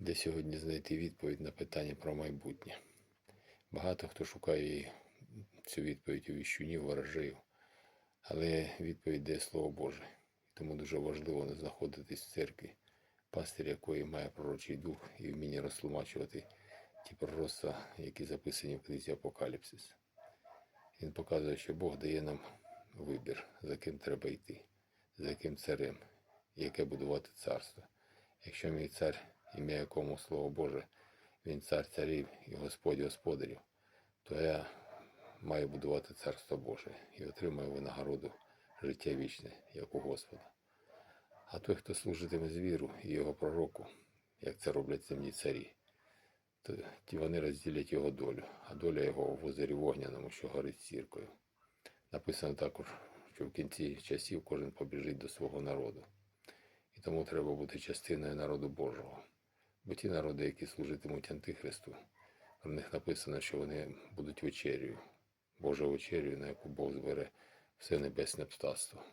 де сьогодні знайти відповідь на питання про майбутнє. Багато хто шукає цю відповідь у віщунів, ворожеїв, але відповідь дає Слово Боже. Тому дуже важливо не знаходитись в церкві, пастир якої має пророчий дух і вміння розтлумачувати ті пророцтва, які записані в книзі Апокаліпсис. Він показує, що Бог дає нам вибір, за ким треба йти, за яким царем, яке будувати царство. Якщо мій цар, ім'я якому Слово Боже, він цар царів і Господь господарів, то я маю будувати царство Боже і отримаю винагороду життя вічне, як у Господа. А той, хто служитиме звіру і його пророку, як це роблять земні царі, то ті вони розділять його долю, а доля його в озері вогняному, що горить сіркою. Написано також, що в кінці часів кожен побіжить до свого народу. І тому треба бути частиною народу Божого. Бо ті народи, які служитимуть Антихристу, про них написано, що вони будуть вечерю, Божою вечерю, на яку Бог збере все небесне птаство.